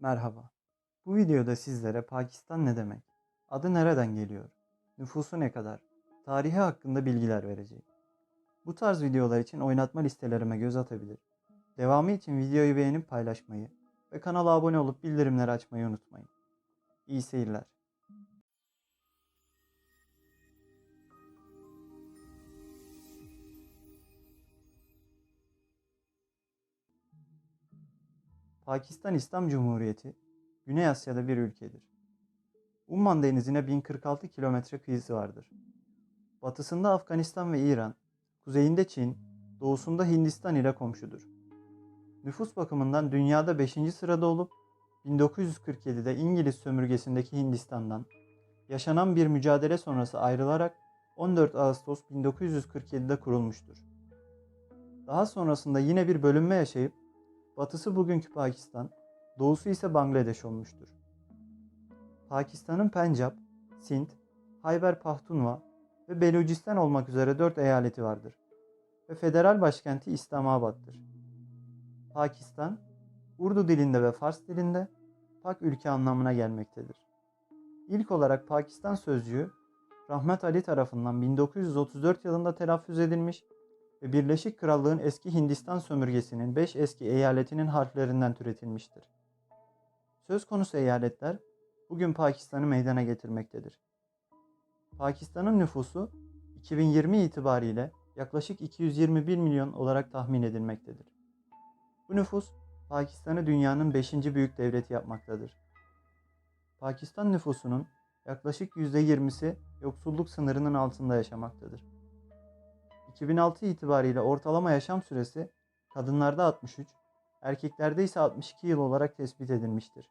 Merhaba. Bu videoda sizlere Pakistan ne demek, adı nereden geliyor, nüfusu ne kadar, tarihi hakkında bilgiler vereceğim. Bu tarz videolar için oynatma listelerime göz atabilir. Devamı için videoyu beğenip paylaşmayı ve kanala abone olup bildirimleri açmayı unutmayın. İyi seyirler. Pakistan İslam Cumhuriyeti, Güney Asya'da bir ülkedir. Umman Denizi'ne 1046 kilometre kıyısı vardır. Batısında Afganistan ve İran, kuzeyinde Çin, doğusunda Hindistan ile komşudur. Nüfus bakımından dünyada 5. sırada olup 1947'de İngiliz sömürgesindeki Hindistan'dan yaşanan bir mücadele sonrası ayrılarak 14 Ağustos 1947'de kurulmuştur. Daha sonrasında yine bir bölünme yaşayıp batısı bugünkü Pakistan, doğusu ise Bangladeş olmuştur. Pakistan'ın Pencap, Sint, Hayber Pahtunva ve Belucistan olmak üzere dört eyaleti vardır ve federal başkenti İslamabad'dır. Pakistan, Urdu dilinde ve Fars dilinde Pak ülke anlamına gelmektedir. İlk olarak Pakistan sözcüğü Rahmet Ali tarafından 1934 yılında telaffuz edilmiş ve Birleşik Krallığın eski Hindistan sömürgesinin 5 eski eyaletinin harflerinden türetilmiştir. Söz konusu eyaletler bugün Pakistan'ı meydana getirmektedir. Pakistan'ın nüfusu 2020 itibariyle yaklaşık 221 milyon olarak tahmin edilmektedir. Bu nüfus Pakistan'ı dünyanın 5. büyük devleti yapmaktadır. Pakistan nüfusunun yaklaşık %20'si yoksulluk sınırının altında yaşamaktadır. 2006 itibariyle ortalama yaşam süresi kadınlarda 63, erkeklerde ise 62 yıl olarak tespit edilmiştir.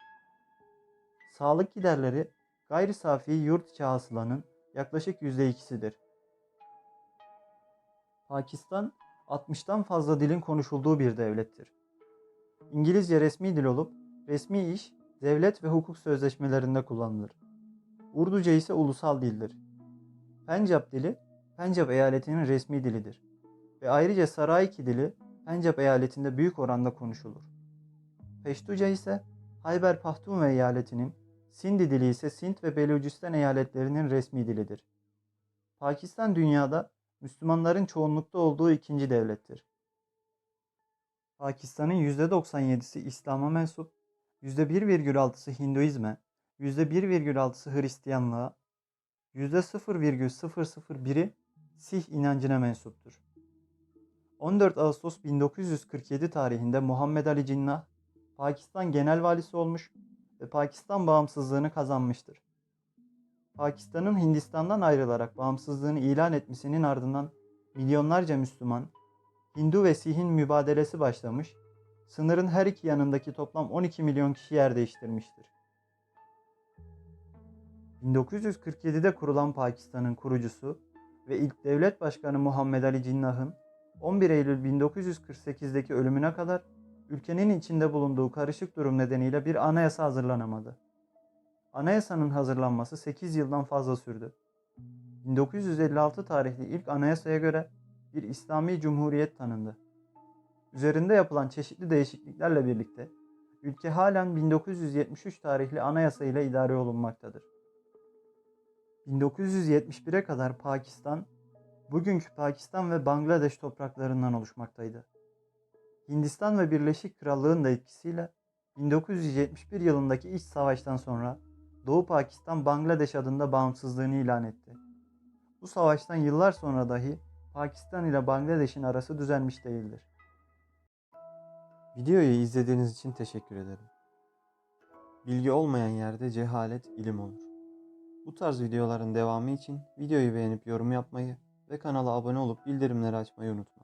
Sağlık giderleri gayri safi yurt içi hasılanın yaklaşık %2'sidir. Pakistan 60'tan fazla dilin konuşulduğu bir devlettir. İngilizce resmi dil olup resmi iş, devlet ve hukuk sözleşmelerinde kullanılır. Urduca ise ulusal dildir. Pencap dili Pencap eyaletinin resmi dilidir ve ayrıca Saraiki dili Pencap eyaletinde büyük oranda konuşulur. Peştuca ise Hayber Pakhtunva eyaletinin, Sindi dili ise Sint ve Belucistan eyaletlerinin resmi dilidir. Pakistan dünyada Müslümanların çoğunlukta olduğu ikinci devlettir. Pakistan'ın %97'si İslam'a mensup, %1,6'sı Hinduizme, %1,6'sı Hristiyanlığa, %0,001'i Sih inancına mensuptur. 14 Ağustos 1947 tarihinde Muhammed Ali Cinnah, Pakistan Genel Valisi olmuş ve Pakistan bağımsızlığını kazanmıştır. Pakistan'ın Hindistan'dan ayrılarak bağımsızlığını ilan etmesinin ardından milyonlarca Müslüman, Hindu ve Sih'in mübadelesi başlamış, sınırın her iki yanındaki toplam 12 milyon kişi yer değiştirmiştir. 1947'de kurulan Pakistan'ın kurucusu ve ilk devlet başkanı Muhammed Ali Cinnah'ın 11 Eylül 1948'deki ölümüne kadar ülkenin içinde bulunduğu karışık durum nedeniyle bir anayasa hazırlanamadı. Anayasanın hazırlanması 8 yıldan fazla sürdü. 1956 tarihli ilk anayasaya göre bir İslami Cumhuriyet tanındı. Üzerinde yapılan çeşitli değişikliklerle birlikte ülke halen 1973 tarihli anayasa ile idare olunmaktadır. 1971'e kadar Pakistan, bugünkü Pakistan ve Bangladeş topraklarından oluşmaktaydı. Hindistan ve Birleşik Krallığın da etkisiyle 1971 yılındaki iç savaştan sonra Doğu Pakistan Bangladeş adında bağımsızlığını ilan etti. Bu savaştan yıllar sonra dahi Pakistan ile Bangladeş'in arası düzelmiş değildir. Videoyu izlediğiniz için teşekkür ederim. Bilgi olmayan yerde cehalet ilim olur. Bu tarz videoların devamı için videoyu beğenip yorum yapmayı ve kanala abone olup bildirimleri açmayı unutma.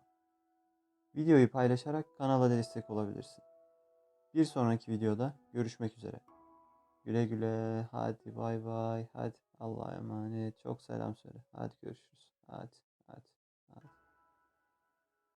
Videoyu paylaşarak kanala destek olabilirsin. Bir sonraki videoda görüşmek üzere. Güle güle. Hadi bay bay. Hadi Allah'a emanet. Çok selam söyle. Hadi görüşürüz. Hadi. Hadi.